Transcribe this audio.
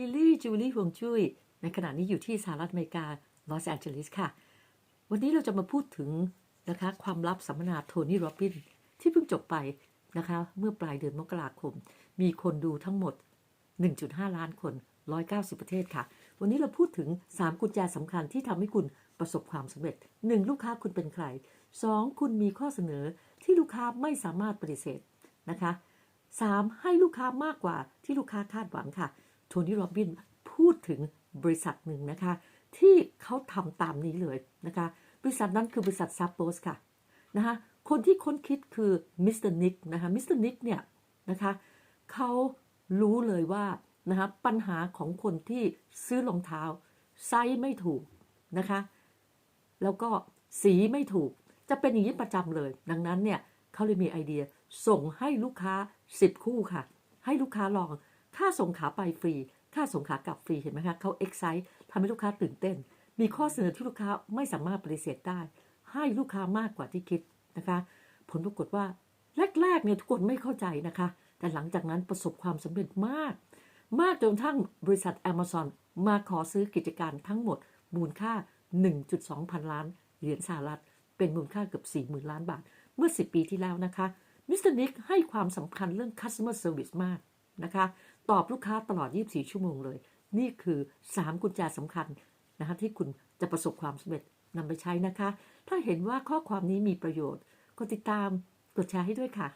ลิลลี่จูลี่ฮวงจุ้ยในขณะนี้อยู่ที่สหรัฐอเมริกาลอสแอนเจลิสค่ะ วันนี้เราจะมาพูดถึงนะคะความลับสัมมนาโทนี่โรบินที่เพิ่งจบไปนะคะเมื่อปลายเดือนมกราคม มีคนดูทั้งหมด 1.5 ล้านคน 190 ประเทศค่ะ วันนี้เราพูดถึง 3 กุญแจสำคัญที่ทำให้คุณประสบความสำเร็จ 1. ลูกค้าคุณเป็นใคร 2. คุณมีข้อเสนอที่ลูกค้าไม่สามารถปฏิเสธนะคะ 3. ให้ลูกค้ามากกว่าที่ลูกค้าคาดหวังค่ะ โทนี่โรบินพูดถึงบริษัทหนึ่งนะคะ ที่เขาทำตามนี้เลยนะคะ บริษัทนั้นคือบริษัทซับโ o สค่ะนะคะคนที่ค้นคิดคือมิสเตอร์นิกนะคะมิสเตอร์นิกเนี่ยนะคะเขารู้เลยว่านะคะปัญหาของคนที่ซื้อรองเท้า ไซส์ไม่ถูกนะคะ แล้วก็สีไม่ถูกจะเป็นอย่างนี้ประจำเลย ดังนั้นเนี่ยเขาเลยมีไอเดียส่งให้ลูกค้า 10 คู่ค่ะ ให้ลูกค้าลอง ค่าส่งขาไปฟรี ค่าส่งขากลับฟรีเห็นไหมคะเขาเอ็กไซต์ทำให้ลูกค้าตื่นเต้น มีข้อเสนอที่ลูกค้าไม่สามารถปฏิเสธได้ ให้ลูกค้ามากกว่าที่คิดนะคะ ผลปรากฏว่าแรกๆเนี่ยทุกคนไม่เข้าใจนะคะ แต่หลังจากนั้นประสบความสำเร็จมาก มากจนทั่งบริษัท Amazon มาขอซื้อกิจการทั้งหมดมูลค่า 1.2 พันล้านเหรียญสหรัฐ เป็นมูลค่าเกือบ 40,000 ล้านบาท เมื่อ 10 ปีที่แล้วนะคะมิสเตอร์นิกให้ความสำคัญเรื่อง customer service มากนะคะ ตอบลูกค้าตลอด 24 ชั่วโมงเลย นี่คือ 3 กุญแจสำคัญนะคะที่คุณจะประสบความสำเร็จนำไปใช้นะคะ ถ้าเห็นว่าข้อความนี้มีประโยชน์ ก็ติดตามกดแชร์ให้ด้วยค่ะ